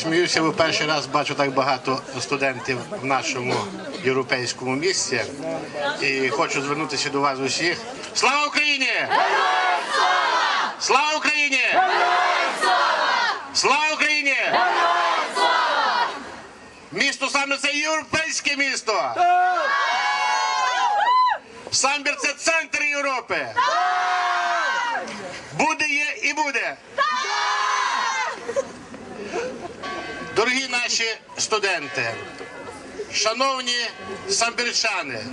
Сміюся, бо перший раз бачу так багато студентів в нашому європейському місці. І хочу звернутися до вас усіх. Слава Україні! Слава Україні! Слава Україні! Місто саме це європейське місто. Самбір це центр Європи. Буде, є і буде. Дорогі наші студенти, шановні самбірчани,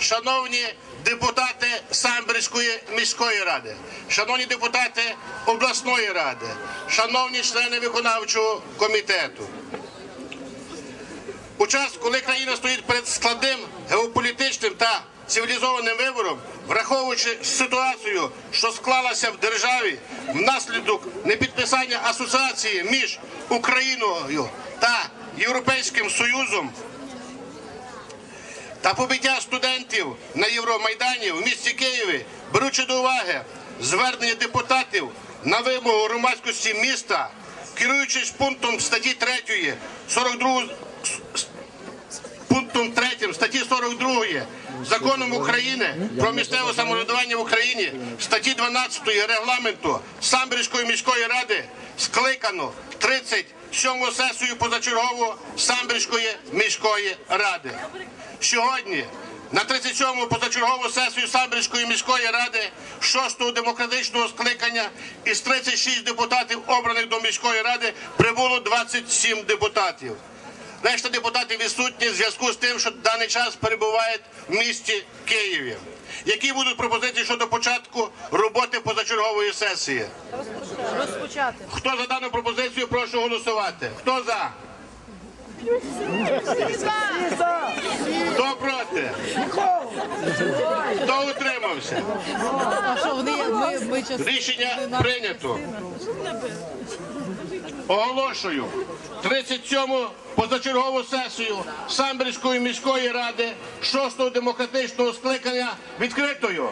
шановні депутати Самбірської міської ради, шановні депутати обласної ради, шановні члени виконавчого комітету. У час, коли країна стоїть перед складним геополітичним та цивілізованим вибором, враховуючи ситуацію, що склалася в державі внаслідок непідписання асоціації між Україною та Європейським Союзом та побиття студентів на Євромайдані в місті Києві, беручи до уваги звернення депутатів на вимогу громадськості міста, керуючись пунктом статті 3 42 пунктом 3 статті 42 законом України про місцеве самоврядування в Україні, статті 12 регламенту Самбірської міської ради скликано 37 сесію позачергово Самбірської міської ради. Сьогодні на 37-му позачергову сесію Самбірської міської ради 6-го демократичного скликання із 36 депутатів, обраних до міської ради, прибуло 27 депутатів. Решта депутатів відсутні в зв'язку з тим, що в даний час перебувають в місті Києві. Які будуть пропозиції щодо початку роботи позачергової сесії? Розпочати. Хто за дану пропозицію, прошу голосувати. Хто за? Хто проти? Хто утримався? Рішення прийнято. Оголошую 37-му позачергову сесію Самбірської міської ради 6-го демократичного скликання відкритою.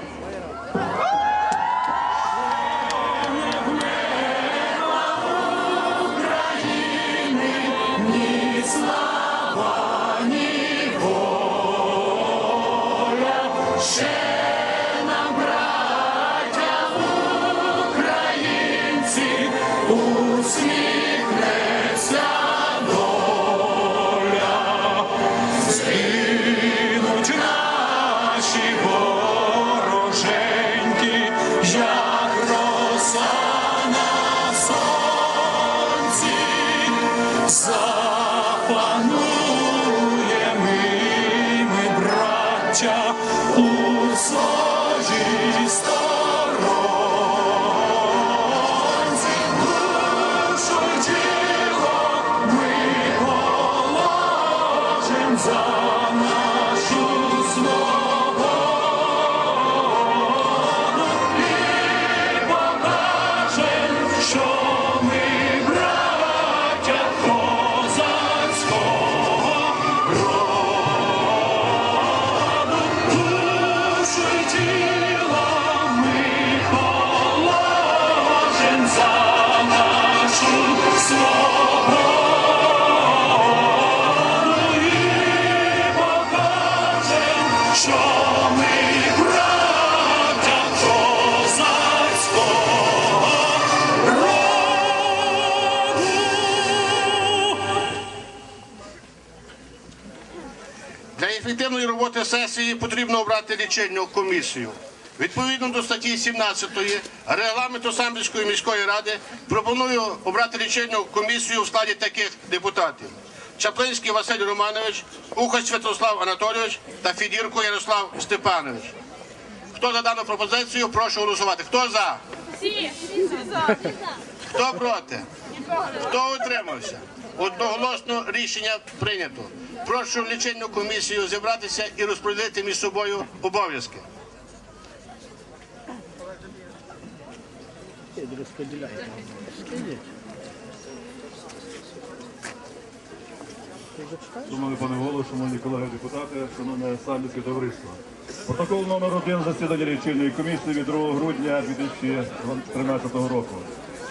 Браття, у своїй сторонці. Лічильну комісію. Відповідно до статті 17 регламенту Самбірської міської ради пропоную обрати лічильну комісію в складі таких депутатів: Чаплинський Василь Романович, Ухач Святослав Анатолійович та Фідірко Ярослав Степанович. Хто за дану пропозицію, прошу голосувати. Хто за? Хто проти? Хто утримався? Одноголосно рішення прийнято. Прошу лічильну комісію зібратися і розподілити між собою обов'язки. Шановний пане голово, шановні колеги депутати, шановне самбірське товариство. Протокол номер один засідання лічильної комісії від 2 грудня 2013 року.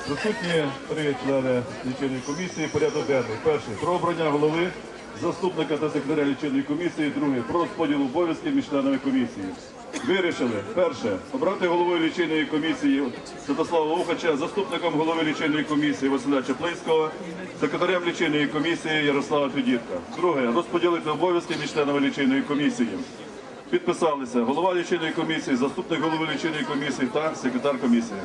Присутні три члени лічильної комісії. Порядок денний. Перший про обрання голови, заступника та секретаря лічильної комісії. Другий про розподіл обов'язків між членами комісії. Вирішили перше обрати головою лічильної комісії Святослава Лухача, заступником голови лічильної комісії Василя Чеплицького, секретарем лічильної комісії Ярослава Федітка. Друге розподілити обов'язки між членами лічильної комісії. Підписалися голова лічильної комісії, заступник голови лічильної комісії та секретар комісії.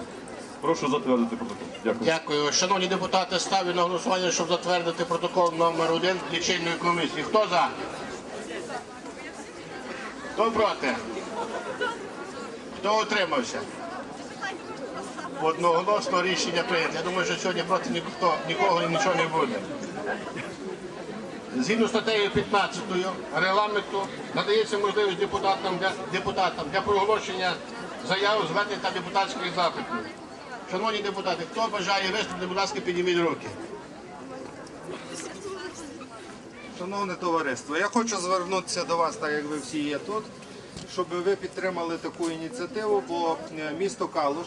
Прошу затвердити протокол. Дякую. Дякую. Шановні депутати, ставлю на голосування, щоб затвердити протокол номер один лічильної комісії. Хто за? Хто проти? Хто утримався? Одноголосно рішення прийнято. Я думаю, що сьогодні проти ніхто, нікого і нічого не буде. Згідно статтею 15 регламенту надається можливість депутатам для, депутатам для проголошення заяв, звернень та депутатських запитів. Шановні депутати, хто бажає виступити, будь ласка, підніміть руки. Шановне товариство, я хочу звернутися до вас, так як ви всі є тут, щоб ви підтримали таку ініціативу, бо е, місто Калуш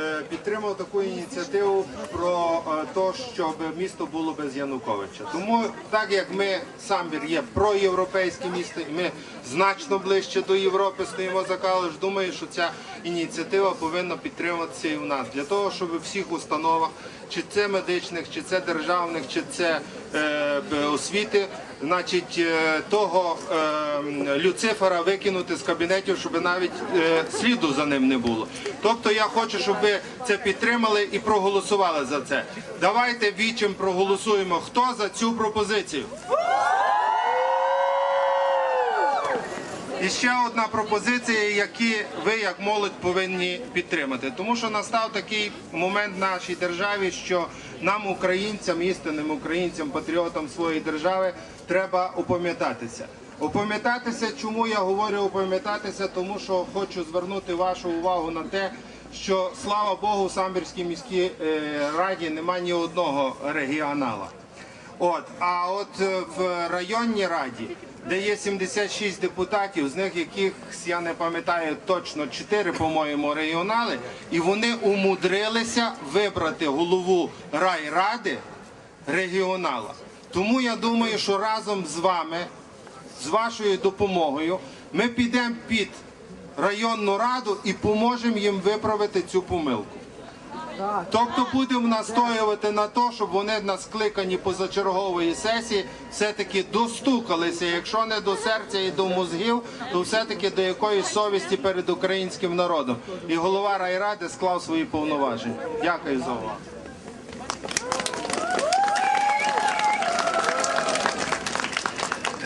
е, підтримав таку ініціативу про те, щоб місто було без Януковича. Тому, так як ми самбір є проєвропейське місто, і ми значно ближче до Європи стоїмо за Калуш, думаю, що ця ініціатива повинна підтримуватися і в нас для того, щоб у всіх установах, чи це медичних, чи це державних, чи це е, освіти, значить е, того е, Люцифера викинути з кабінетів, щоб навіть сліду за ним не було. Тобто я хочу, щоб ви це підтримали і проголосували за це. Давайте вічим проголосуємо. Хто за цю пропозицію? І ще одна пропозиція, які ви як молодь повинні підтримати. Тому що настав такий момент в нашій державі, що нам, українцям, істинним українцям, патріотам своєї держави, треба опам'ятатися. Опам'ятатися, чому я говорю опам'ятатися, тому що хочу звернути вашу увагу на те, що слава Богу, в Самбірській міській е, раді немає ні одного регіонала. От, а от е, в районній раді, де є 76 депутатів, з них яких я не пам'ятаю точно 4, по-моєму, регіонали, і вони умудрилися вибрати голову райради регіонала. Тому я думаю, що разом з вами, з вашою допомогою, ми підемо під районну раду і поможемо їм виправити цю помилку. Тобто будемо настоювати на те, щоб вони на скликанні позачергової сесії все-таки достукалися, якщо не до серця і до мозгів, то все-таки до якоїсь совісті перед українським народом. І голова райради склав свої повноваження. Дякую за увагу.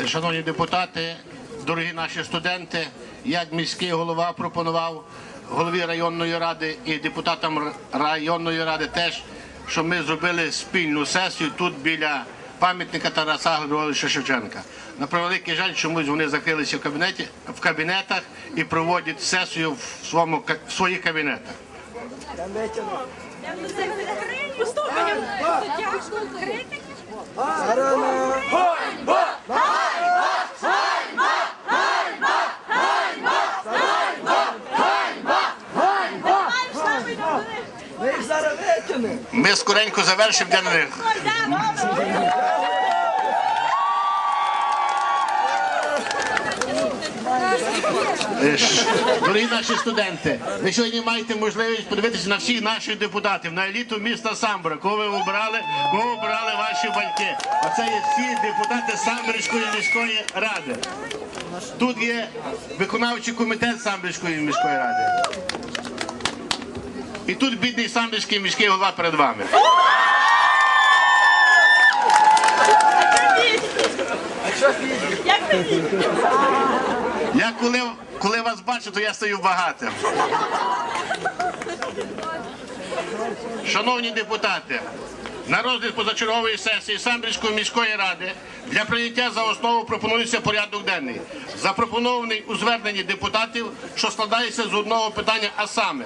Шановні депутати, дорогі наші студенти, як міський голова пропонував голові районної ради і депутатам районної ради теж, щоб ми зробили спільну сесію тут біля пам'ятника Тараса Григоровича Шевченка. На превеликий жаль, чомусь вони закрилися в кабінеті в кабінетах і проводять сесію в своєму ка- в своїх кабінетах. Ми їх зараз витягнемо. Ми скоренько завершимо для них. Е, Дорогі наші студенти, ви сьогодні маєте можливість подивитися на всіх наших депутатів, на еліту міста Самбора, кого ви обрали, кого обрали ваші батьки. А це є всі депутати Самбірської міської ради. Тут є виконавчий комітет Самбірської міської ради. І тут бідний самбірський міський голова перед вами. Я коли, коли вас бачу, то я стаю багатим. Шановні депутати, на розгляд позачергової сесії Самбірської міської ради для прийняття за основу пропонується порядок денний, запропонований у зверненні депутатів, що складається з одного питання, а саме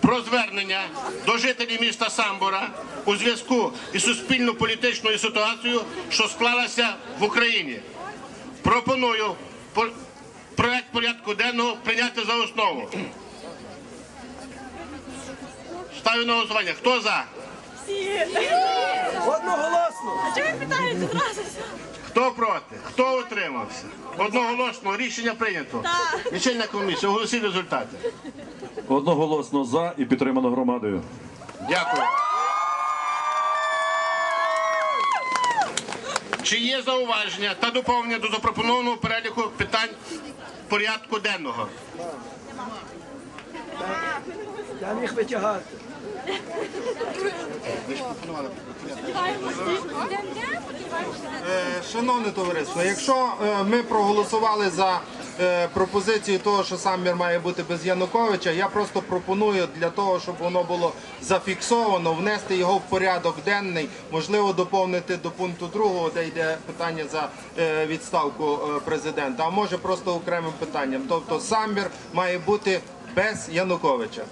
про звернення до жителів міста Самбора у зв'язку із суспільно-політичною ситуацією, що склалася в Україні. Пропоную по- проект порядку денного прийняти за основу. Ставлю на голосування. Хто за? Одноголосно. Хто проти? Хто утримався? Одноголосно рішення прийнято. Лічильна комісія, оголосіть результати. Одноголосно за і підтримано громадою. Дякую. Чи є зауваження та доповнення до запропонованого переліку питань порядку денного? Я міг витягати. Е, Шановне товариство, якщо е, ми проголосували за е, пропозицію того, що самір має бути без Януковича, я просто пропоную для того, щоб воно було зафіксовано, внести його в порядок денний, можливо, доповнити до пункту другого, де йде питання за відставку президента, а може просто окремим питанням. Тобто самір має бути без Януковича.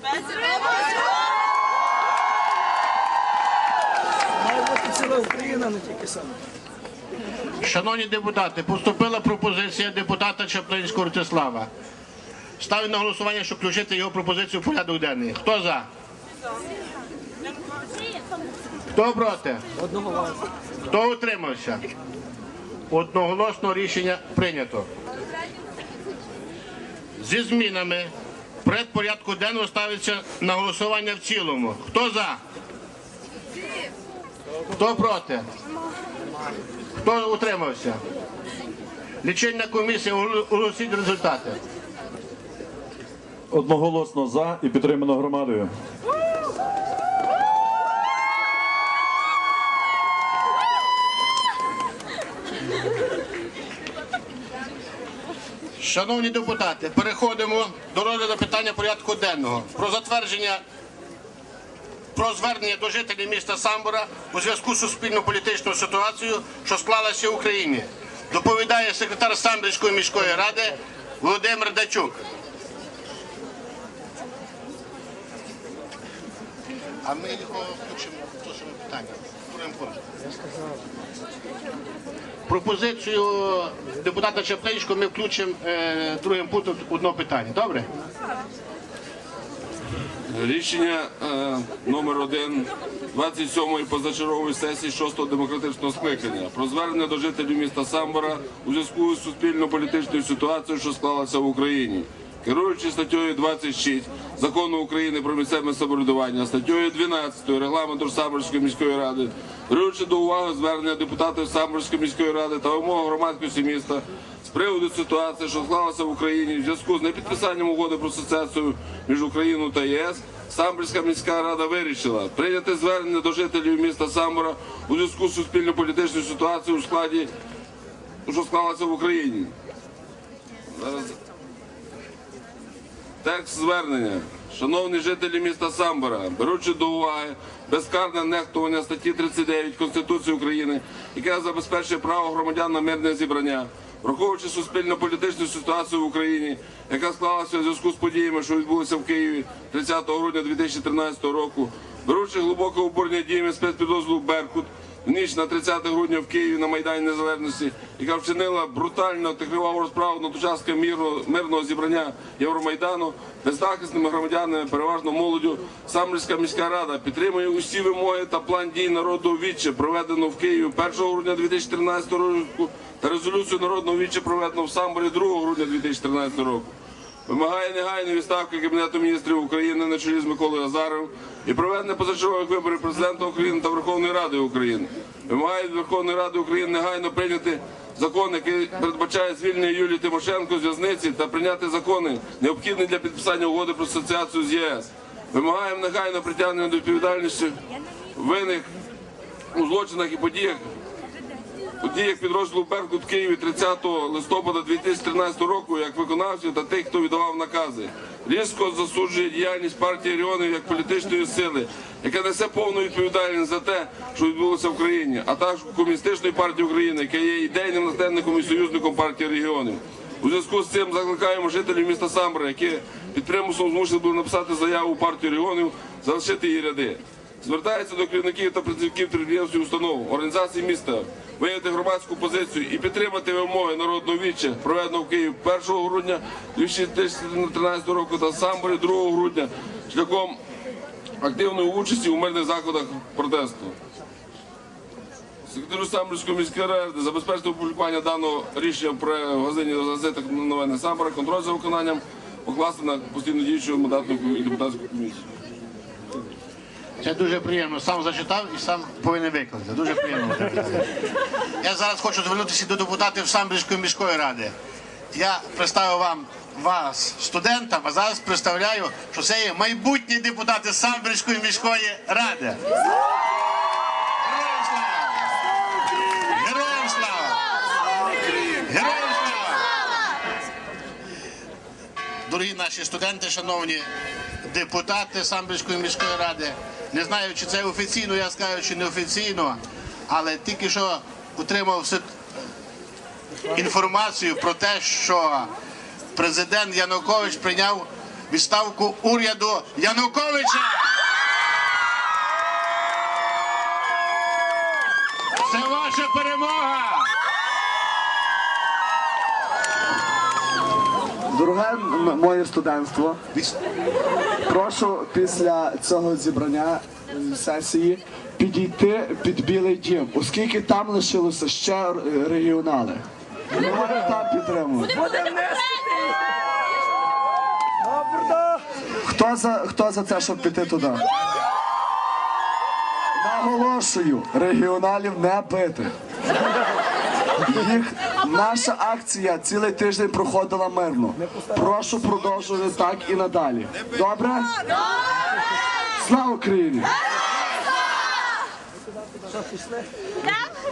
Бути Україна, не тільки сам. Шановні депутати, поступила пропозиція депутата Чаплинського Ростислава. Ставлю на голосування, щоб включити його пропозицію в порядок денний. Хто за? Хто проти? Одноголосно. Хто утримався? Одноголосно рішення прийнято. Зі змінами проект порядку денного ставиться на голосування в цілому. Хто за? Хто проти? Хто утримався? Лічильна комісія оголосить результати. Одноголосно за і підтримано громадою. Шановні депутати, переходимо до розгляду питання порядку денного про затвердження про звернення до жителів міста Самбора у зв'язку з суспільно-політичною ситуацією, що склалася в Україні. Доповідає секретар Самбірської міської ради Володимир Дачук. А ми його включимо в то саме питання. Пропозицію депутата Чаплинського ми включимо е, другим пунктом одного питання. Добре? Рішення е, номер 1 27-ї позачергової сесії 6-го демократичного скликання про звернення до жителів міста Самбора у зв'язку з суспільно-політичною ситуацією, що склалася в Україні. Керуючи статтею 26 закону України про місцеве самоврядування, статтею 12 регламенту Самборської міської ради, беручи до уваги звернення депутатів Самборської міської ради та вимоги громадськості міста з приводу ситуації, що склалася в Україні в зв'язку з непідписанням угоди про асоціацію між Україною та ЄС, Самборська міська рада вирішила прийняти звернення до жителів міста Самбора у зв'язку з суспільно-політичною ситуацією у складі, що склалася в Україні. Зараз Текст звернення. Шановні жителі міста Самбора, беручи до уваги безкарне нехтування статті 39 Конституції України, яка забезпечує право громадян на мирне зібрання, враховуючи суспільно-політичну ситуацію в Україні, яка склалася у зв'язку з подіями, що відбулися в Києві 30 грудня 2013 року, беручи глибоке обурення діями спецпідрозділу Беркут, ніч на 30 грудня в Києві на Майдані Незалежності, яка вчинила брутально та криваву розправу над учасниками мирного, зібрання Євромайдану, беззахисними громадянами, переважно молоддю, Самбірська міська рада підтримує усі вимоги та план дій народного віччя, проведено в Києві 1 грудня 2013 року, та резолюцію народного віччя, проведено в Самборі 2 грудня 2013 року. Вимагає негайної відставки Кабінету міністрів України на чолі з Миколою Азаровим і проведення позачергових виборів президента України та Верховної Ради України. Вимагає від Верховної Ради України негайно прийняти закон, який передбачає звільнення Юлії Тимошенко з в'язниці та прийняти закони, необхідні для підписання угоди про асоціацію з ЄС. Вимагаємо негайно притягнення до відповідальності винних у злочинах і подіях у діях підрозділу Беркут Києві 30 листопада 2013 року як виконавців та тих, хто віддавав накази. Різко засуджує діяльність партії регіонів як політичної сили, яка несе повну відповідальність за те, що відбулося в країні, а також комуністичної партії України, яка є ідейним наставником і союзником партії регіонів. У зв'язку з цим закликаємо жителів міста Самбора, які під примусом змушені були написати заяву у партію регіонів, залишити її ряди. Звертається до керівників та працівників підприємств установ, організацій міста, виявити громадську позицію і підтримати вимоги народного віччя, проведеного в Києві 1 грудня 2013 року та Самборі 2 грудня шляхом активної участі у мирних заходах протесту. Секретарю Самбірської міської ради забезпечити опублікування даного рішення про газині газетах новини Самбора, контроль за виконанням покласти на постійно діючу мандатну депутатську комісію. Це дуже приємно. Сам зачитав і сам повинен викликати. Дуже приємно. Я зараз хочу звернутися до депутатів Самбірської міської ради. Я представив вам вас, студентам, а зараз представляю, що це є майбутні депутати Самбірської міської ради. Героям слава! Героям слава! Дорогі наші студенти, шановні депутати Самбірської міської ради, не знаю, чи це офіційно, я скажу, чи не офіційно, але тільки що отримав інформацію про те, що президент Янукович прийняв відставку уряду Януковича. Це ваша перемога! Дороге моє студентство, прошу після цього зібрання сесії підійти під Білий Дім, оскільки там лишилося ще регіонали. Ми там підтримувати. Хто за, хто за це, щоб піти туди? Наголошую, регіоналів не бити. Їх наша акція цілий тиждень проходила мирно. Прошу продовжувати так і надалі. Добре? Слава Україні!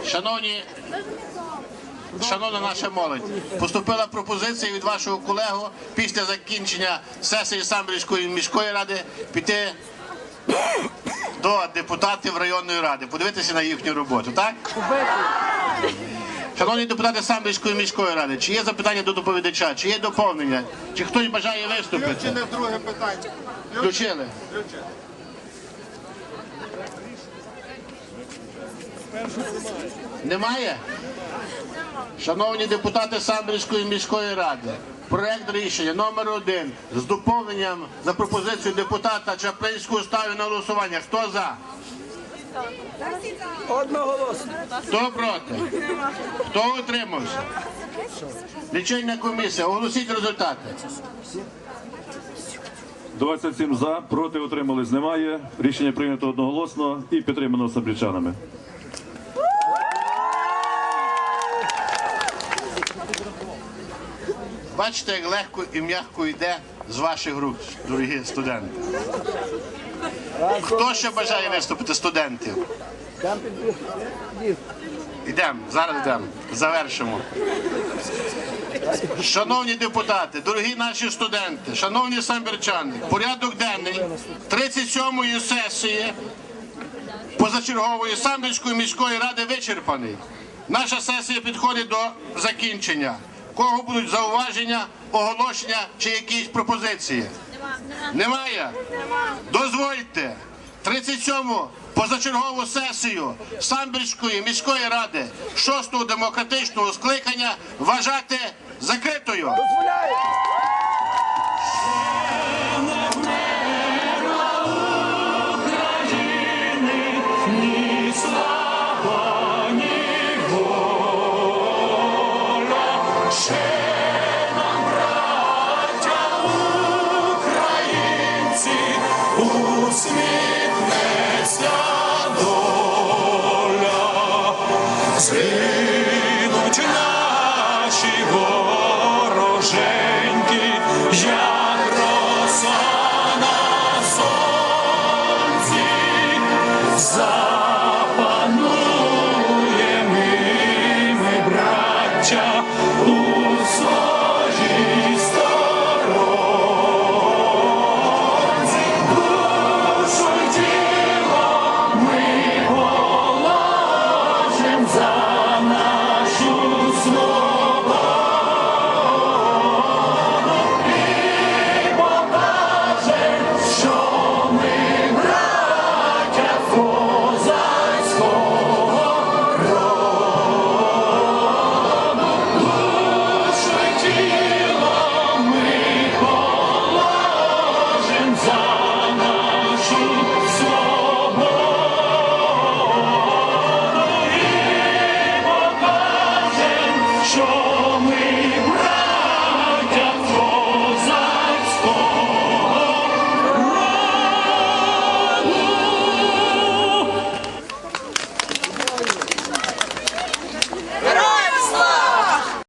Шановні, шановна наша молодь, поступила пропозиція від вашого колегу після закінчення сесії Самбірської міської ради піти до депутатів районної ради, подивитися на їхню роботу, так? Шановні депутати Самбірської міської ради, чи є запитання до доповідача, чи є доповнення, чи хтось бажає виступити? Включене друге питання. Включили? Немає? Шановні депутати Самбірської міської ради, проект рішення номер один з доповненням за пропозицією депутата Чаплинського ставлю на голосування. Хто за? Одноголосно. Хто проти? Хто утримався? Лічильна комісія, оголосіть результати. 27 за, проти утримались немає. Рішення прийнято одноголосно і підтримано самбірчанами. Бачите, як легко і м'яко йде з ваших рук, дорогі студенти. Хто ще бажає виступити Дім. Йдемо, зараз йдемо, завершимо. Шановні депутати, дорогі наші студенти, шановні самбірчани, порядок денний 37-ї сесії позачергової Самбірської міської ради вичерпаний. Наша сесія підходить до закінчення. Кого будуть зауваження, оголошення чи якісь пропозиції? Немає? Дозвольте 37-му позачергову сесію Самбірської міської ради 6-го демократичного скликання вважати закритою. As